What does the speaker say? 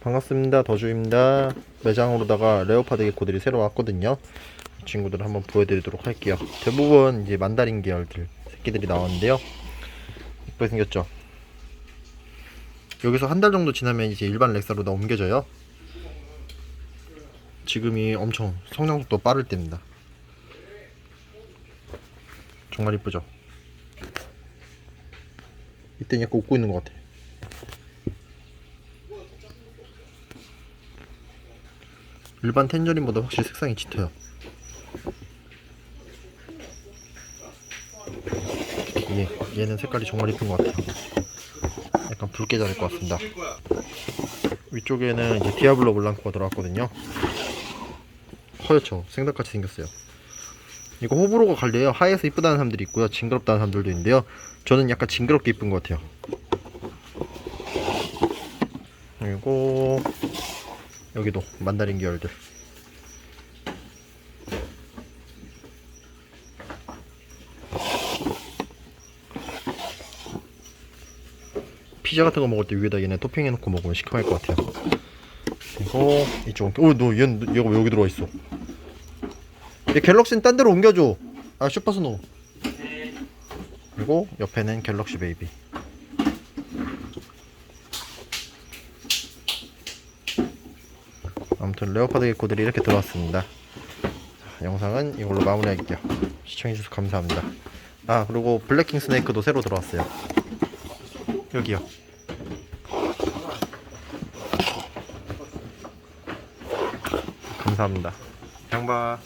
반갑습니다. 더주입니다. 매장으로다가 레오파드 개코들이 새로 왔거든요. 이 친구들 한번 보여드리도록 할게요. 대부분 이제 만다린 계열들 새끼들이 나왔는데요. 이쁘게 생겼죠? 여기서 한 달 정도 지나면 이제 일반 렉사로 다 옮겨져요. 지금이 엄청 성장 속도 빠를 때입니다. 정말 이쁘죠? 이때 약간 웃고 있는 것 같아. 일반 텐저린보다 확실히 색상이 짙어요. 얘, 얘는 색깔이 정말 이쁜 것 같아요. 약간 붉게 자랄 것 같습니다. 위쪽에는 이제 디아블로 블랑코가 들어갔거든요. 허옇죠? 생닭같이 생겼어요. 이거 호불호가 갈려요. 하얘서 이쁘다는 사람들이 있고요. 징그럽다는 사람들도 있는데요. 저는 약간 징그럽게 이쁜 것 같아요. 그리고 여기도 만다린 계열들. 피자 같은 거 먹을 때 위에다 얘네 토핑해놓고 먹으면 시큼할 것 같아요. 그리고 이쪽, 어너 얘는 얘가 왜 여기 들어와 있어? 얘 갤럭시는 딴 데로 옮겨줘. 아 슈퍼스노. 그리고 옆에는 갤럭시 베이비. 아무튼 레오파드 개코들이 이렇게 들어왔습니다. 자, 영상은 이걸로 마무리할게요. 시청해주셔서 감사합니다. 아 그리고 블랙킹 스네이크도 새로 들어왔어요. 여기요. 감사합니다. 양봐.